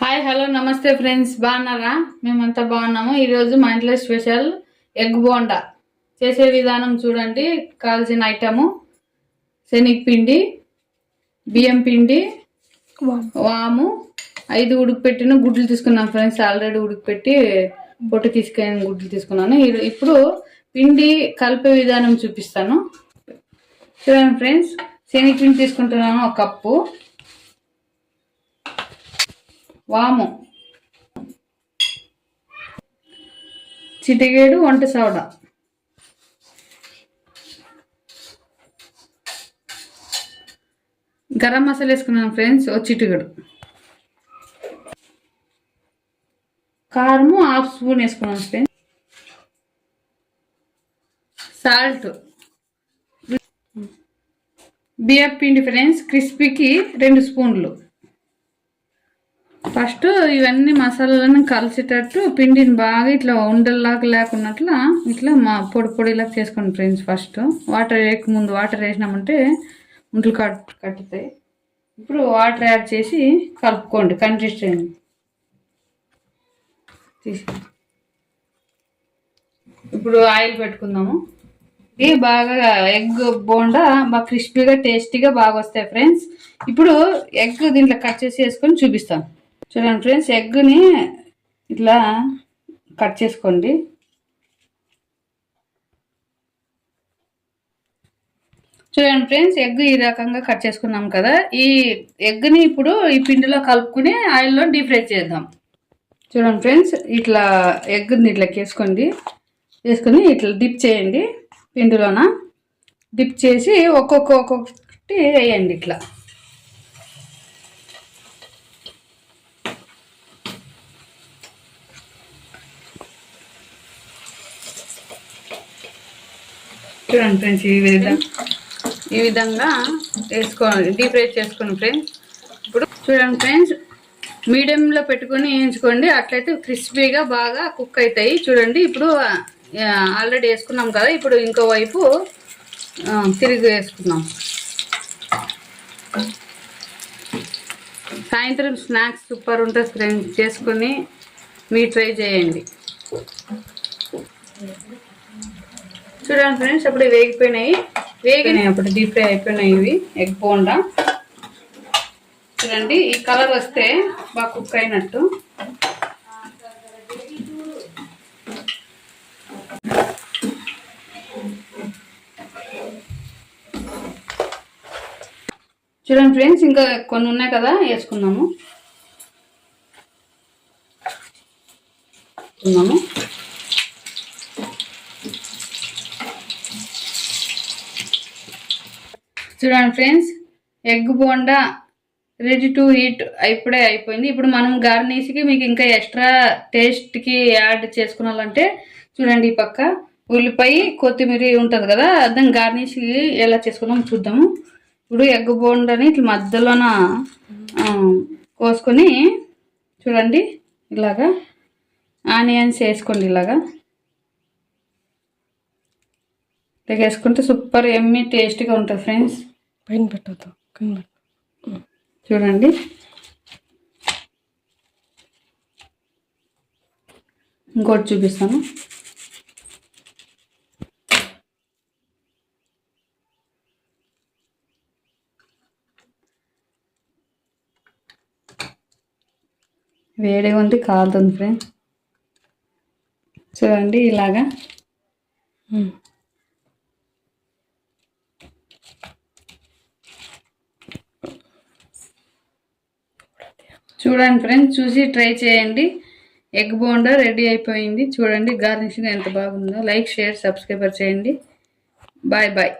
Hi hello నమస్తే friends. బాగున్నారా? మేమంతా బాగున్నాము. ఈరోజు మా ఇంట్లో స్పెషల్ ఎగ్ బోండా. చేసే విధానం చూడండి. కావాల్సిన ఐటము శనగపిండి బియ్యం పిండి వాము. ఐదు ఉడకపెట్టిన గుడ్లు తీసుకున్నాం ఫ్రెండ్స్. ఆల్రెడీ ఉడకపెట్టి పొట్టు తీసుకొని గుడ్లు తీసుకున్నాను. ఇప్పుడు పిండి కలిపే విధానం చూపిస్తాను. చూడండి ఫ్రెండ్స్ శనగపిండి తీసుకుంటున్నాను ఒక కప్పు. వాము. చిటికేడు వంట సోడా గరం మసాలా వేసుకున్నాను ఫ్రెండ్స్ ఓ చిటిగడు కారము హాఫ్ స్పూన్ వేసుకున్నాను ఫ్రెండ్స్. సాల్ట్. బియ్యం పిండి ఫ్రెండ్స్ క్రిస్పీకి రెండు స్పూన్లు. ఫస్ట్ ఇవన్నీ మసాలాలను కలిసేటట్టు పిండిని బాగా ఇట్లా ఉండల్లాగా లేకున్నట్ల ఇట్లా మా పొడి పొడిలాగా చేసుకోండి ఫ్రెండ్స్ ఫస్ట్. వాటర్ వేయక ముందు వాటర్ వేసినామంటే ఉంటలు కట్ కట్టుతాయి. ఇప్పుడు వాటర్ యాడ్ చేసి కలుపుకోండి కన్సిస్టెంట్ తీసి ఇప్పుడు ఆయిల్ పెట్టుకుందాము. ఇది బాగా ఎగ్ బోండా బాగా క్రిస్పీగా టేస్టీగా బాగా వస్తాయి ఫ్రెండ్స్. ఇప్పుడు ఎగ్ దీంట్లో కట్ చేసి వేసుకొని చూపిస్తాను. చూడండి ఫ్రెండ్స్ ఎగ్ని ఇట్లా కట్ చేసుకోండి. చూడండి ఫ్రెండ్స్ ఎగ్ ఈ రకంగా కట్ చేసుకున్నాం కదా. ఈ ఎగ్ని ఇప్పుడు ఈ పిండిలో కలుపుకుని ఆయిల్లో డీప్ ఫ్రై చేద్దాం. చూడండి ఫ్రెండ్స్ ఇట్లా ఎగ్ని ఇట్లా వేసుకోండి వేసుకొని ఇట్లా డిప్ చేయండి పిండిలోన. డిప్ చేసి ఒక్కొక్క ఒక్కొక్కటి వేయండి ఇట్లా. చూడండి ఫ్రెండ్స్ ఈ విధంగా. ఈ విధంగా వేసుకోండి డీప్ ఫ్రై చేసుకోండి ఫ్రెండ్స్. ఇప్పుడు చూడండి ఫ్రెండ్స్ మీడియంలో పెట్టుకొని వేయించుకోండి. అట్లయితే క్రిస్పీగా బాగా కుక్ అవుతాయి. చూడండి ఇప్పుడు ఆల్రెడీ వేసుకున్నాం కదా ఇప్పుడు ఇంకో వైపు తిరిగి వేసుకున్నాం సాయంత్రం స్నాక్స్ సూపర్ ఉంటుంది ఫ్రెండ్స్. చేసుకొని మీరు ట్రై చేయండి. చూడండి ఫ్రెండ్స్ అప్పుడు వేగిపోయినాయి. వేగినాయి అప్పుడు డీప్ ఫ్రై అయిపోయినాయి ఇవి. ఎగ్ బోండా. చూడండి ఈ కలర్ వస్తే బాగా కుక్ అయినట్టు. చూడండి ఫ్రెండ్స్ ఇంకా కొన్ని ఉన్నాయి కదా వేసుకుందాము. వేసుకుందాము. చూడండి friends egg bonda ready to eat ఇప్పుడే అయిపోయింది. ఇప్పుడు మనం గార్నిష్కి మీకు ఇంకా ఎక్స్ట్రా టేస్ట్కి యాడ్ చేసుకున్నాలంటే చూడండి ఈ పక్క ఉల్లిపాయ కొత్తిమీర ఉంటుంది కదా దాన్ని గార్నిష్కి ఎలా చేసుకున్నాం చూద్దాము. ఇప్పుడు ఎగ్ బోండాని ఇట్లా మధ్యలోన కోసుకొని చూడండి ఇలాగా ఆనియన్స్ వేసుకోండి ఇలాగా. ఇలాగ వేసుకుంటే సూపర్ ఎమ్మి టేస్ట్గా ఉంటుంది ఫ్రెండ్స్. పైన పెట్టద్దు. చూడండి. ఇంకోటి చూపిస్తాను. వేడిగా ఉంది కాలుతుంది ఫ్రెండ్స్. చూడండి ఇలాగా. చూడండి ఫ్రెండ్స్ చూసి ట్రై చేయండి. ఎగ్ బోండా రెడీ అయిపోయింది. చూడండి గార్నిషింగ్ ఎంత బాగుందో. లైక్ షేర్ సబ్స్క్రైబర్ చేయండి. Bye bye.